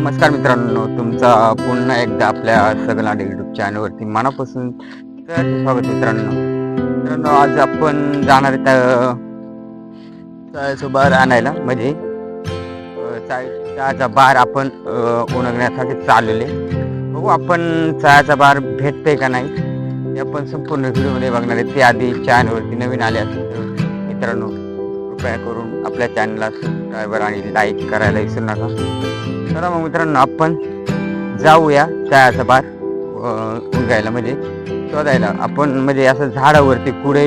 नमस्कार मित्रांनो तुमचा पुन्हा एकदा आपल्या सगळ्या युट्यूब चॅनलवरती मनापासून स्वागत मित्रांनो. मित्रांनो आज आपण जाणार आहे त्या चायचं बार आणायला. म्हणजे अं, चहाचा बार आपण उणगण्यासाठी चाललेले. बघू आपण चहाचा बार भेटतंय का नाही हे आपण संपूर्ण व्हिडिओमध्ये बघणार आहे ते आधी चॅनलवरती नवीन आले असतील तर मित्रांनो कृपया करून आपल्या चॅनलला सबस्क्रायबर आणि लाईक करायला विसरू नका. चला मग मित्रांनो आपण जाऊया तळ्याचा बार उगायला म्हणजे शोधायला. आपण म्हणजे असं झाडावरती कुडे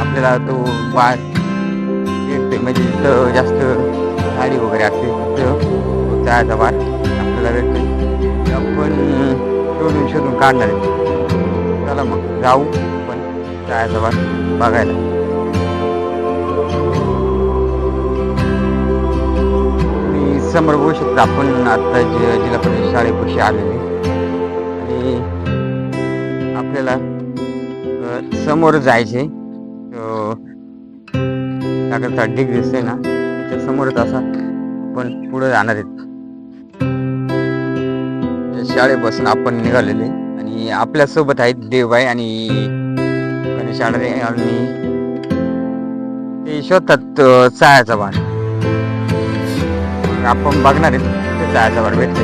आपल्याला तो बार भेटते म्हणजे जिथं जास्त झाडी वगैरे असते तिथं तळ्याचा बार आपल्याला भेटते आपण शोधून शोधून काढणार आहे. चला मग जाऊ आपण तळ्याचा बार बघायला. समोर बघू शकतो आपण आता जिल्हा परिषद शाळेपाशी आलेले. आणि आपल्याला समोर जायचे त्याकरता डिग दिसते ना त्याच्या समोरच असा आपण पुढे जाणार आहेत शाळेपासून आपण निघालेले. आणि आपल्यासोबत आहेत देवबाई आणि गणेश आडरे आणि ते शोधतात चायाचा बाण मग आपण बघणार आहेत ते जायचा भेटते.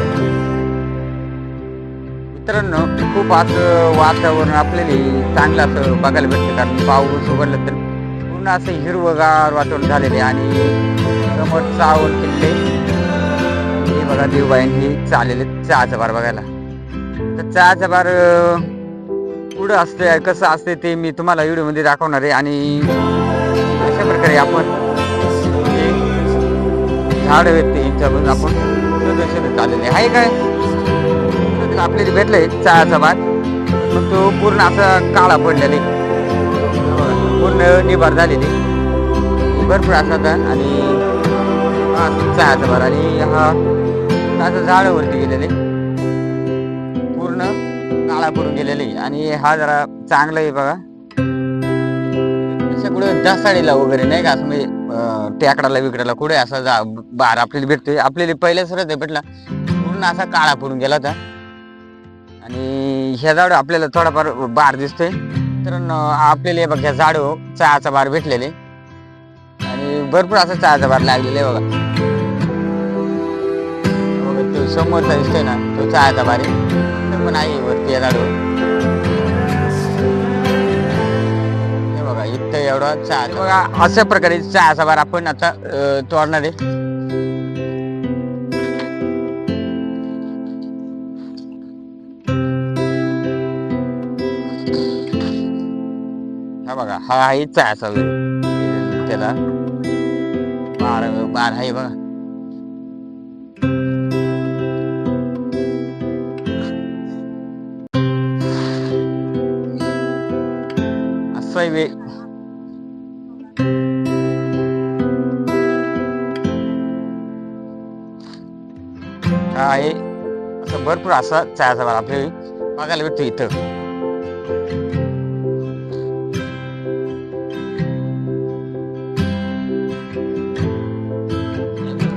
मित्रांनो खूप आज वातावरण आपल्याला चांगलं असं बघायला भेटतं. कारण पाऊस उघडलं तर पूर्ण असं हिरवगार वातावरण झालेले आणि समोर चावल किल्ले. हे बघा देवबाईंनी चाललेले चहाचा बार बघायला. तर चहाचा बार पुढं असते कसं असते ते मी तुम्हाला व्हिडिओमध्ये दाखवणार आहे. आणि अशा प्रकारे आपण झाड व्यक्ती यांच्यापासून आपण प्रदर्शन शोधत आलेले. आहे काय? शोधून आपल्याला भेटलंय चहाचा भात. मग तो पूर्ण असा काळा पडलेले पूर्ण निभार झालेली. भरपूर असा होता आणि चहाचा भात. आणि हा असं झाडावरती गेलेले. पूर्ण काळा पडून गेलेले. आणि हा जरा चांगला आहे बघा. सगळं दसाडीला वगैरे नाही का? असं म्हणजे टेकडाला बिकडाला कुठे? असा जा बार आपल्याला भेटतोय. आपल्याला पहिल्या सरच भेटला. पूर्ण असा काळा पडून गेला होता. आणि ह्या झाड आपल्याला थोडाफार बार दिसतोय. तर आपल्याला हे बघ ह्या झाड हो, चहाचा बार भेटलेले. आणि भरपूर असा चहाचा बार लागलेला आहे बघा. बघा, तो समोरचा दिसतोय ना तो चहाचा बार आहे. पण आहे वरती या झाडावर एवढा चहा बघा अशा प्रकारे चहाचा बार आपण आता तोडणार आहे. हा बघा हा आहे चहाचा वेळ त्याला बार बार आहे बघा. असं आहे. आहे असं भरपूर असा चहाचा बार आपले बघायला भेटतो इथं.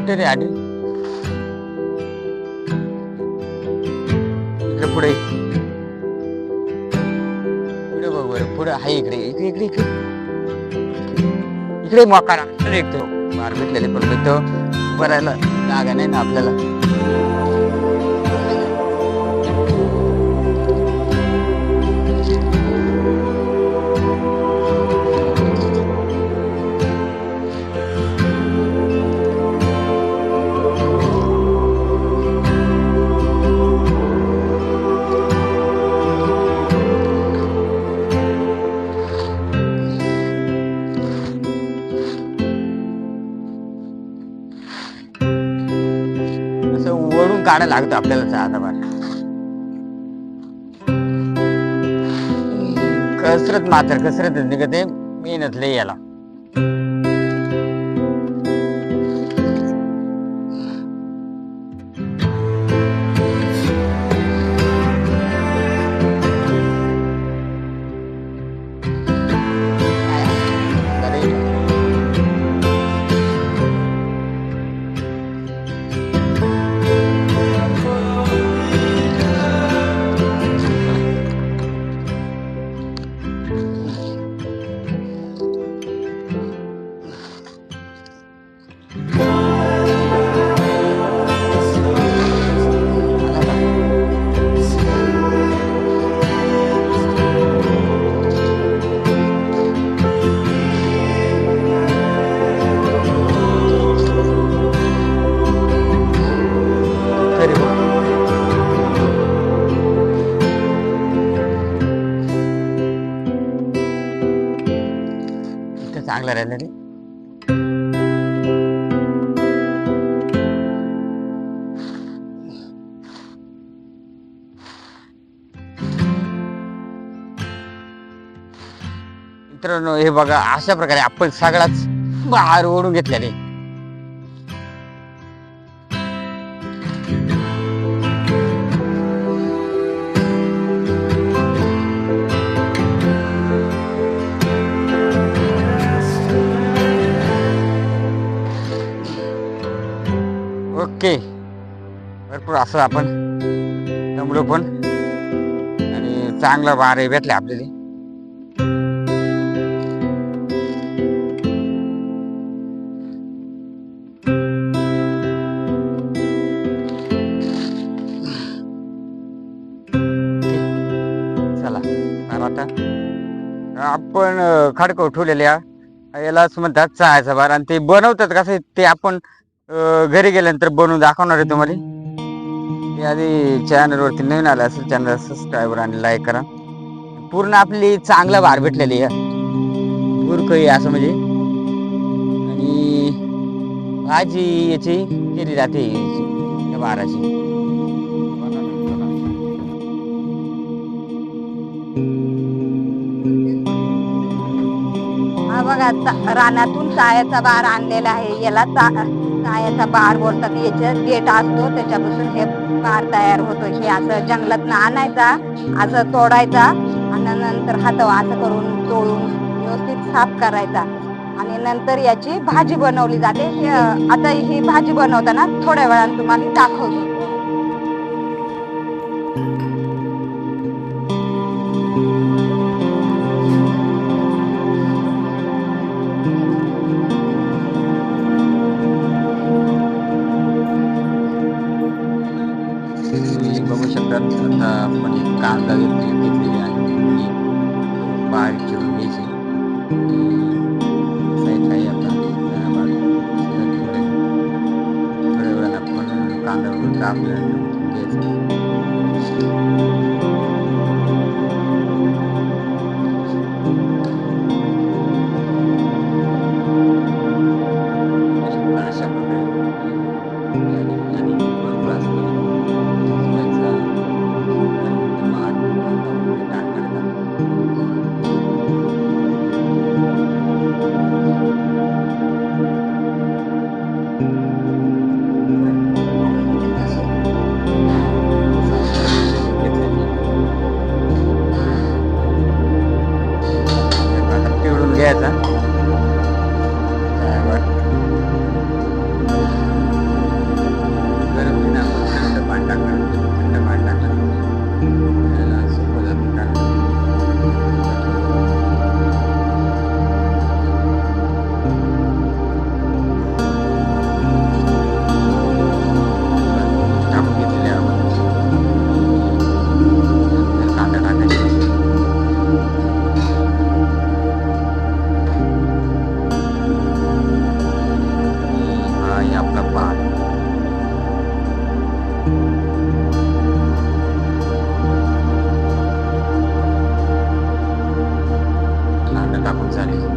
रे इकडे पुढे. पुढे बघ बरं पुढे आहे इकडे. इकडे इकडे इकडे. इकडे मोकार भेटलेले पण भेटतो तो बरायला जागा नाही ना आपल्याला. वळून काढायला लागतं आपल्याला चहाचा बार कसरत मात्र कसरत निघते. मेहनत लय याला. चांगलं राहिलं रे. मित्रांनो हे बघा अशा प्रकारे आपण सगळाच बाहेर ओढून घेतल्याने असं आपण जमलो पण. आणि चांगलं वारे भेटले आपल्याला. चला आता. आपण खडकव खडकं ठेवलेल्या यालाच म्हणतात चहाचा बार. आणि ते बनवतात कसं ते आपण घरी गेल्यानंतर बनवून दाखवणार आहे तुम्हाला? ते आधी चॅनलवरती नवीन आलं असेल चॅनल सबस्क्राईबर आणि लाईक करा. पूर्ण आपली चांगला भार भेटलेली आहे. बुरकही असं म्हणजे. आणि भाजी याची केली जाते या बाराची हा बघा चा- रानातून चायाचा बार आणलेला आहे. याला चा चायाचा बार बोलतात. याच्यात गेट असतो त्याच्यापासून हे बार तयार होतो हे असं जंगलातनं आणायचा असं तोडायचा आणि नंतर हात असं करून तोडून व्यवस्थित साफ करायचा. आणि नंतर याची भाजी बनवली जाते. आता ही भाजी बनवताना थोड्या वेळानं तुम्हाला दाखवतो. Gonzalez.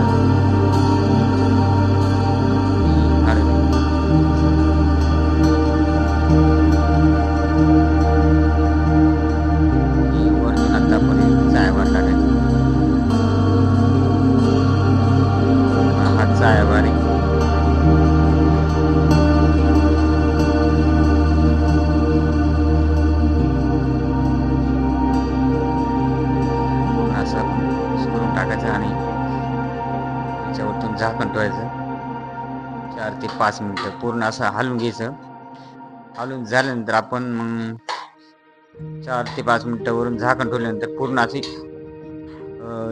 करून टाकायचं आणि त्याच्यावरतून झाकण ठेवायचं. चार ते पाच मिनटं पूर्ण असं हलवून घ्यायचं. हलून झाल्यानंतर आपण मग चार ते पाच मिनटावरून झाकण ठेवल्यानंतर पूर्ण अशी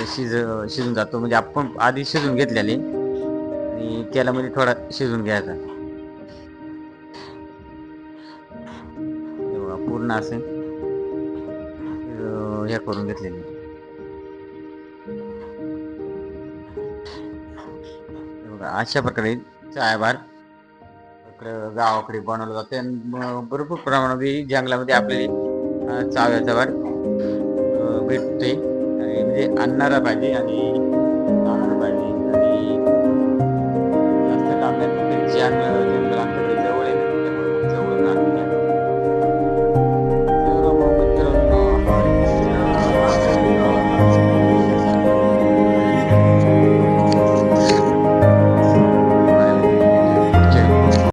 शिज शिजून जातो. म्हणजे आपण आधी शिजून घेतलेले आणि तेलामध्ये थोडा शिजून घ्यायचा. पूर्ण असे हे करून घेतलेले. अशा प्रकारे चायबार गावाकडे बनवलं जाते. आणि भरपूर प्रमाणात जंगलामध्ये आपली चाव्याचा भार भेटते. म्हणजे आणणारा पाहिजे आणि लावणारा पाहिजे आणि जास्त लावण्यात